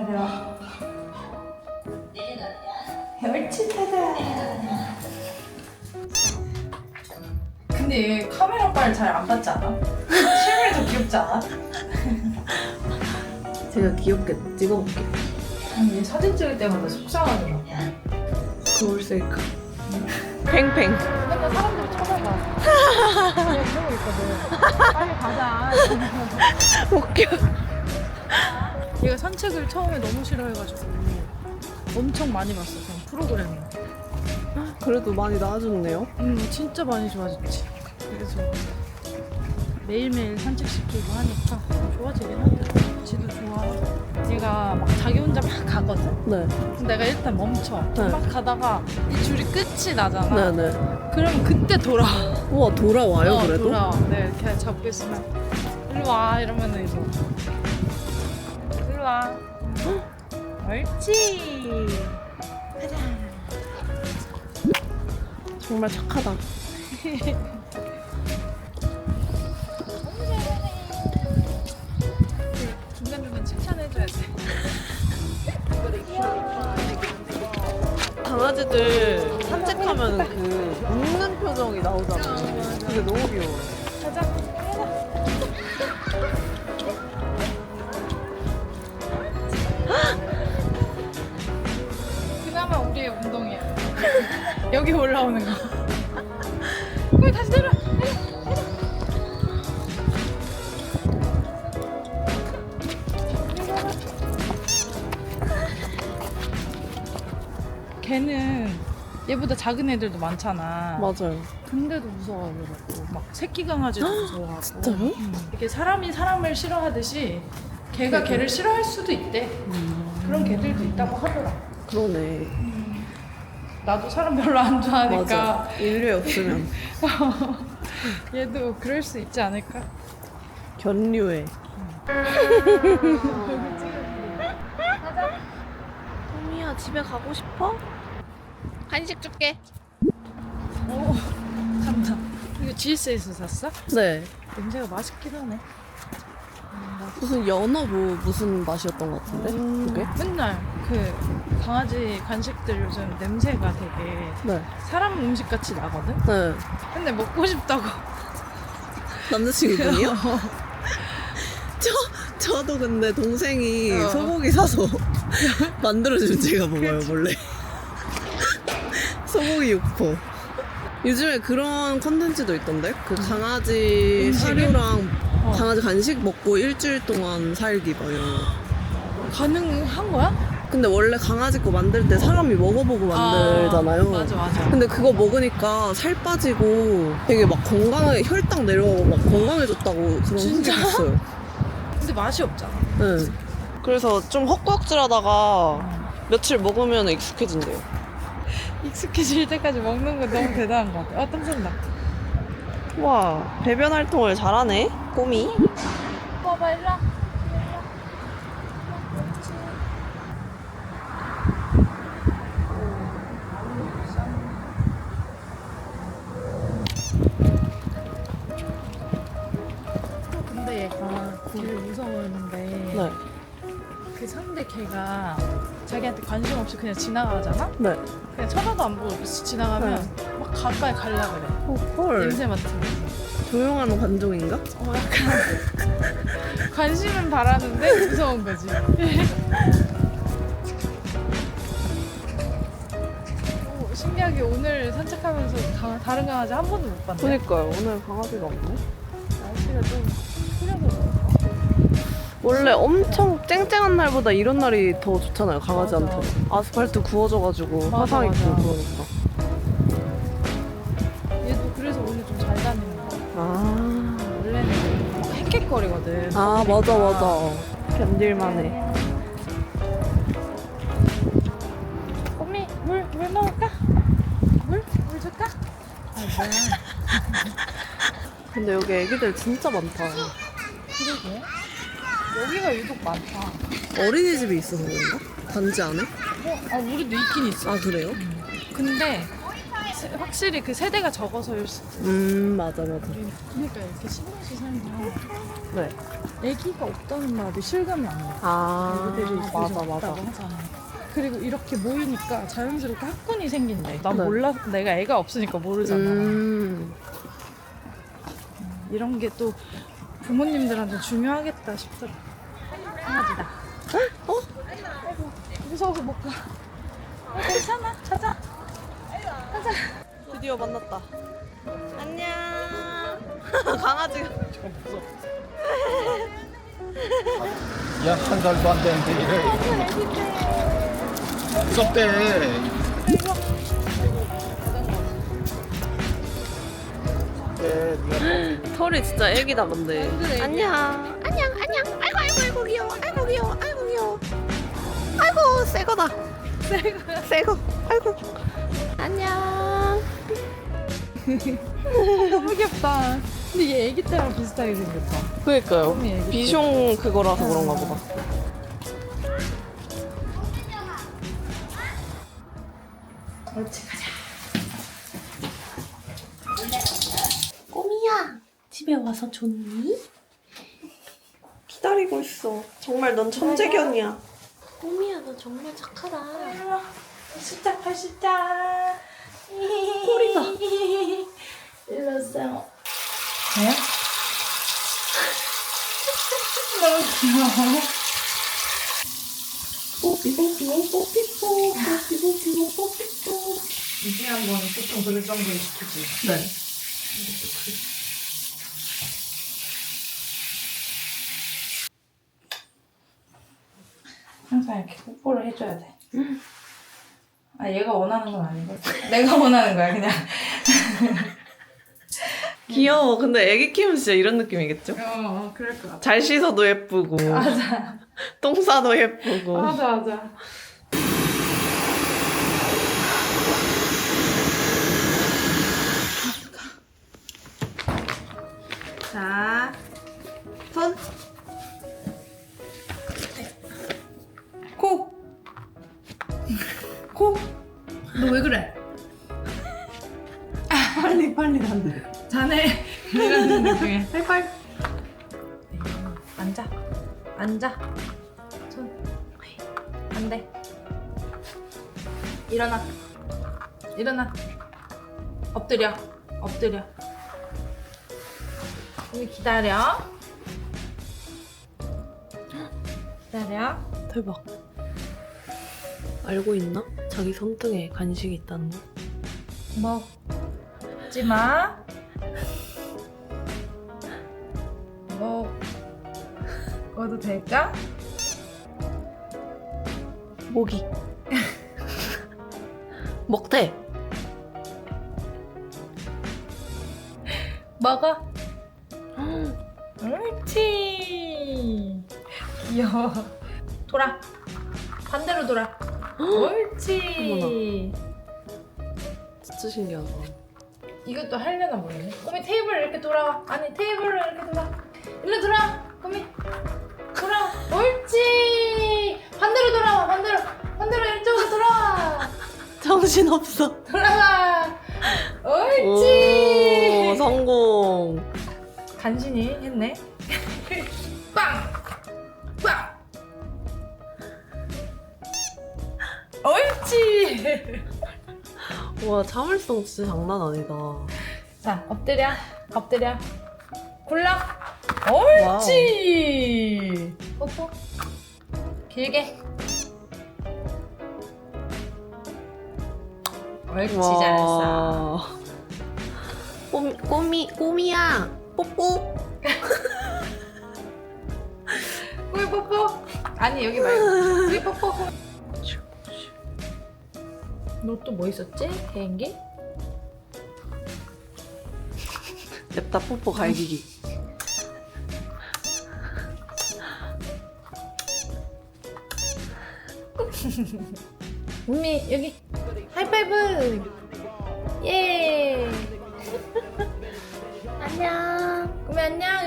기다려. 옳지 타자. 근데 얘 카메라 빨 잘안 받지 않아? 실물도 귀엽지 않아? 제가 귀엽게 찍어볼게요. 아니 얘 사진 찍을 때마다 속상하더라고. 거울 셀카. 팽팽. 맨날 사람들이 쳐다봐. 얘 이러고 있거든. 빨리 가자. 웃겨. 얘가 산책을 처음에 너무 싫어해가지고 엄청 많이 봤어. 그냥 프로그램을. 그래도 많이 나아졌네요. 음, 진짜 많이 좋아졌지. 그래서 매일매일 산책 시키고 하니까 좋아지긴 하더라. 지도 좋아하고. 얘가 막 자기 혼자 막 가거든? 네. 그럼 내가 일단 멈춰. 네. 막 가다가 이 줄이 끝이 나잖아. 네네. 그러면 그때 돌아. 우와, 돌아와요, 어, 그래도? 돌아와. 네, 이렇게 잡고 있으면 일로 와 이러면은 이제 일로 와. 옳지. 가자. 정말 착하다. 중간중간 칭찬해줘야 돼. 강아지들 산책하면 그 웃는 표정이 나오잖아요. 그게 너무 귀여워. 가자. 여기 올라오는 거. 그걸 다시 내려. 걔는 얘보다 작은 애들도 많잖아. 맞아요. 근데도 무서워하더라고. 막 새끼 강아지도 무서워하고. 진짜요? 응. 이렇게 사람이 사람을 싫어하듯이 걔가 걔를 싫어할 수도 있대. 그런 개들도 있다고 하더라. 그러네. 나도 사람 별로 안 좋아하니까 맞아. 없으면 얘도 그럴 수 있지 않을까? 견류에. 토미야 집에 가고 싶어? 간식 줄게. 오, 간다. 이거 GS에서 샀어? 네. 냄새가 맛있긴 하네. 무슨 연어 뭐 무슨 맛이었던 것 같은데? 그게? 맨날 그 강아지 간식들 요즘 냄새가 되게 네. 사람 음식 같이 나거든? 네. 근데 먹고 싶다고. 남자친구분이요? 저 저도 근데 동생이 어. 소고기 사서 만들어주면 제가 먹어요 몰래. 소고기 육포. 요즘에 그런 컨텐츠도 있던데? 그 강아지 음식이? 사료랑 어. 강아지 간식 먹고 일주일 동안 살기 막 이런 거. 가능한 거야? 근데 원래 강아지 거 만들 때 사람이 먹어보고 만들잖아요. 아, 맞아, 맞아. 근데 그거 먹으니까 살 빠지고 되게 막 건강하게 혈당 내려가고 막 건강해졌다고 그런 진짜? 소식 있어요. 근데 맛이 없잖아. 네. 그래서 좀 헛구역질하다가 며칠 먹으면 익숙해진대요. 익숙해질 때까지 먹는 거 너무 대단한 것 같아. 아, 땀 샌다. 와 배변 활동을 잘하네 꼬미. 봐봐, 일로 와. 근데 얘가 되게 무서워하는데 네. 그 상대 개가 자기한테 관심 없이 그냥 지나가잖아? 네. 그냥 쳐다도 안 보고 지나가면 막 가까이 가려 그래. 어, 헐. 냄새 맡으면. 조용한 관종인가? 어, 약간 관심은 바라는데 무서운 거지. 오, 신기하게 오늘 산책하면서 다, 다른 강아지 한 번도 못 봤네. 그니까요. 오늘 강아지가 없네. 날씨가 좀 흐려서 그런가? 원래 엄청 쨍쨍한 날보다 이런 날이 더 좋잖아요 강아지한테. 맞아. 아스팔트 구워져가지고 맞아, 화상 있고 맞아. 그러니까. 아 맞아 맞아. 견딜만해. 꼬미 물, 물 먹을까? 물? 물 줄까? 아 뭐야 근데 여기 애기들 진짜 많다. 그러게 여기가 유독 많다 어린이집이 있어서 그런가? 단지 안에? 어? 아 우리도 있긴 있어 아 그래요? 근데 세- 확실히 그 세대가 적어서일 수도 있어. 음 맞아 맞아. 그러니까 이렇게 신도시 살면 네. 아기가 없다는 말이 실감이 안 나. 아 애들이 맞아 맞아 맞아. 맞아 하잖아. 그리고 이렇게 모이니까 자연스럽게 학군이 생긴대. 난 네. 몰라 내가 애가 없으니까 모르잖아. 음. 이런 게 또 부모님들한테 중요하겠다 싶더라. 강아지다. 어? 아이고 무서워서 못 가. 어, 괜찮아. 가자. 가자. 드디어 만났다. 안녕. 강아지가. 약한 달도 안 되는데 이래. 무섭대. 네, 털이 진짜 애기다 근데. 안녕. 안녕 안녕. 아이고 아이고 아이고 귀여워. 아이고 귀여워. 아이고 귀여워. 아이고 새거다. 새거. 새거. 아이고. 안녕. 너무 귀엽다. 근데 얘 애기 때랑 비슷하게 생겼다. 그니까요. 비숑 그거라서 그런가 보다. 옳지 가자. 꼬미야, 집에 와서 좋니? 기다리고 있어. 정말 넌 천재견이야. 꼬미야, 너 정말 착하다. 팔십자 팔십자. 꼬리다. 일로 오세요. 네? 너무 귀여워. 뽀삐뽀삐 뽀삐뽀 뽀삐뽀삐 뽀삐뽀. 이제 한 번은 보통 그럴 정도로 시키지. 네. 항상 이렇게 뽀뽀를 해줘야 돼. 아 얘가 원하는 건 아니고 내가 원하는 거야 그냥. 귀여워. 근데 애기 키우면 진짜 이런 느낌이겠죠? 어 그럴 것 같아. 잘 씻어도 예쁘고, 맞아 똥 싸도 예쁘고. 맞아 맞아. 자, 손. 코. 너 왜 그래? 빨리 빨리 간대. 자네 이런 느낌에 팔팔. 앉아. 앉아. 손. 안 돼. 일어나. 일어나. 엎드려. 엎드려. 여기 기다려. 기다려. 대박. 알고 있나? 자기 손등에 간식이 있다는 거? 먹지 마. 먹어도 될까? 모기. 먹대. 먹어. 옳지. 귀여워. 돌아. 반대로 돌아. 옳지. 진짜 신기하다. 이것도 하려나 모르겠네. 꼬미 테이블 이렇게 돌아와. 아니 테이블을 이렇게 돌아. 일로 돌아. 꼬미. 돌아. 옳지. 반대로 돌아와. 반대로. 반대로 이쪽으로 돌아와. 정신 없어. 돌아가. 오, 옳지. 성공. 간신히 했네. 와, 참을성 진짜 장난 아니다. 자, 엎드려. 엎드려. 굴러. 옳지! 뽀뽀. 길게. 옳지, 잘했어. 와. 꼬미, 꼬미, 꼬미야. 뽀뽀. 우리 뽀뽀. 아니, 여기 말고. 우리 뽀뽀. 너 또 뭐 있었지? 개인기? 냅다 뽀뽀 갈기기. 은미 여기 하이파이브 예 안녕 그러면 안녕